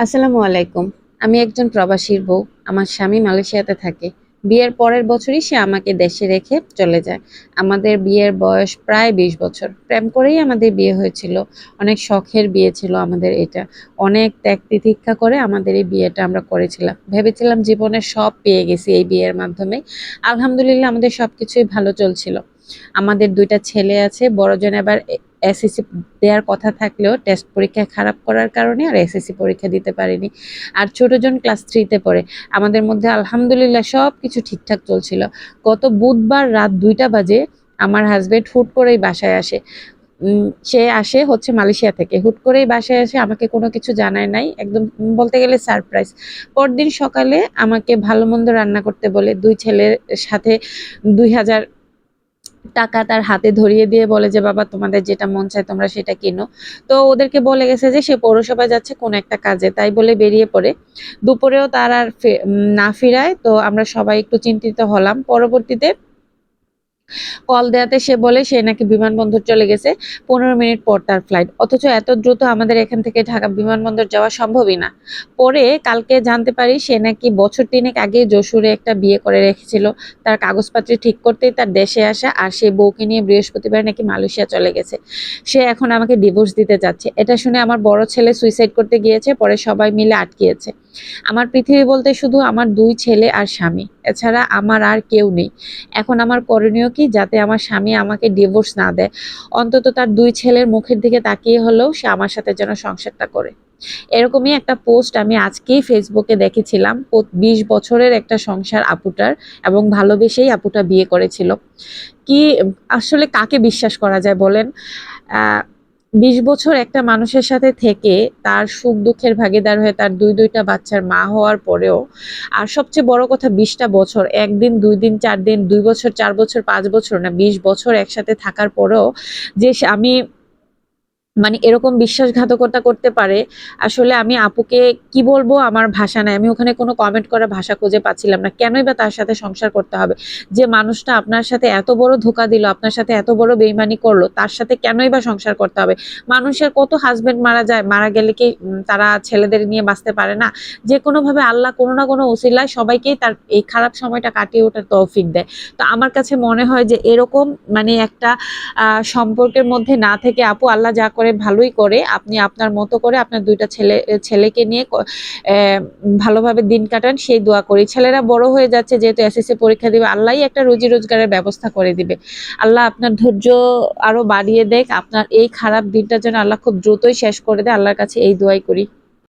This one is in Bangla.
আসসালামু আলাইকুম। আমি একজন প্রবাসীর বউ। আমার স্বামী মালয়েশিয়াতে থাকে। বিয়ের পরের বছরই সে আমাকে দেশে রেখে চলে যায়। আমাদের বিয়ের বয়স প্রায় বিশ বছর। প্রেম করেই আমাদের বিয়ে হয়েছিল। অনেক শখের বিয়ে ছিল আমাদের এটা। অনেক ত্যাগ তিতিক্ষা করে আমাদের এই বিয়েটা আমরা করেছিলাম। ভেবেছিলাম জীবনে সব পেয়ে গেছি এই বিয়ের মাধ্যমে। আলহামদুলিল্লাহ আমাদের সব কিছুই ভালো চলছিল। আমাদের দুইটা ছেলে আছে। বড়জন এবার এসএসসি দেওয়ার কথা থাকলেও টেস্ট পরীক্ষায় খারাপ করার কারণে আর এসএসসি পরীক্ষা দিতে পারিনি। আর ছোটজন ক্লাস থ্রিতে পড়ে। আমাদের মধ্যে আলহামদুলিল্লাহ সব কিছু ঠিকঠাক চলছিল। গত বুধবার রাত দুইটা বাজে আমার হাজবেন্ড হুট করেই বাসায় আসে। সে আসে হচ্ছে মালয়েশিয়া থেকে। হুট করেই বাসায় আসে আমাকে কোনো কিছু জানায় নাই। একদম বলতে গেলে সারপ্রাইজ পরদিন সকালে আমাকে ভালো মন্দ রান্না করতে বলে দুই ছেলের সাথে দুই হাজার টাকা তার হাতে ধরিয়ে দিয়ে বলে যে, বাবা, তোমাদের যেটা মন চায় তোমরা সেটা কিনো। তো ওদেরকে বলে গেছে যে, সে পৌরসভায় যাচ্ছে কোন একটা কাজে। তাই বলে বেরিয়ে পড়ে। দুপুরেও তার আর না ফিরায়। তো আমরা সবাই একটু চিন্তিত হলাম। পরবর্তীতে কল দেওয়াতে সে বলে সে নাকি বিমানবন্দর চলে গেছে। পনেরো মিনিট পর তার ফ্লাইট অথচ এত দ্রুত আমাদের এখান থেকে ঢাকা বিমানবন্দর যাওয়া সম্ভবই না। পরে কালকে জানতে পারি সে নাকি বছর তিনেক আগে যশোরে একটা বিয়ে করে রেখেছিল। তার কাগজপত্র ঠিক করতেই তার দেশে আসা আর সে বউকে নিয়ে বৃহস্পতিবার নাকি মালয়েশিয়া চলে গেছে। সে এখন আমাকে ডিভোর্স দিতে যাচ্ছে। এটা শুনে আমার বড় ছেলে সুইসাইড করতে গিয়েছে, পরে সবাই মিলে আটকিয়েছে। আমার পৃথিবী বলতে শুধু আমার দুই ছেলে আর স্বামী। এছাড়া আমার আর কেউ নেই। এখন আমার করণীয় কি? যাতে আমার স্বামী আমাকে ডিভোর্স না দেয়। অন্তত তার দুই ছেলের মুখের দিকে তাকিয়ে হলেও সে আমার সাথে যেন সংসারটা করে। এরকমই একটা পোস্ট আমি আজকেই ফেসবুকে দেখেছিলাম। বিশ বছরের একটা সংসার আপুটার এবং ভালোবেসেই আপুটা বিয়ে করেছিল। কি আসলে কাকে বিশ্বাস করা যায় বলেন? বিশ বছর একটা মানুষের সাথে থেকে তার সুখ দুঃখের ভাগিদার হয়ে তার দুই দুইটা বাচ্চার মা হওয়ার পরেও, আর সবচেয়ে বড় কথা বিশটা বছর, একদিন, দুই দিন, চার দিন, দুই বছর, চার বছর, পাঁচ বছর না, বিশ বছর একসাথে থাকার পরেও যে আমি মানে এরকম বিশ্বাসঘাতকতা করতে পারে, আসলে আমি আপুকে কি বলব আমার ভাষা নাই। আমি ওখানে কোনো কমেন্ট করার ভাষা খুঁজে পাচ্ছিলাম না। কেনই বা তার সাথে সংসার করতে হবে? যে মানুষটা আপনার সাথে এত বড় ধোকা দিল, আপনার সাথে এত বড় বেইমানি করল, তার সাথে কেনই বা সংসার করতে হবে? মানুষের কত হাজবেন্ড মারা যায়, মারা গেলে কি তারা ছেলেদের নিয়ে বাঁচতে পারে না? যে কোনোভাবে আল্লাহ কোনো না কোনো ওসিলায় সবাইকেই তার এই খারাপ সময়টা কাটিয়ে ওঠার তৌফিক দেয়। তো আমার কাছে মনে হয় যে এরকম মানে একটা সম্পর্কের মধ্যে না থেকে আপু আল্লাহ যা করে ভালোই করে। আপনি আপনার মতো করে আপনার দুইটা ছেলে ছেলেকে নিয়ে ভালোভাবে দিন কাটান, সেই দোয়া করি। ছেলেরা বড় হয়ে যাচ্ছে, যেহেতু এসএসসি পরীক্ষা দিবে আল্লাহ একটা রুজি রোজগারের ব্যবস্থা করে দিবে। আল্লাহ আপনার ধৈর্য আরও বাড়িয়ে দেখ, আপনার এই খারাপ দিনটা যেন আল্লাহ খুব দ্রুতই শেষ করে দেয় আল্লাহর কাছে এই দোয়াই করি।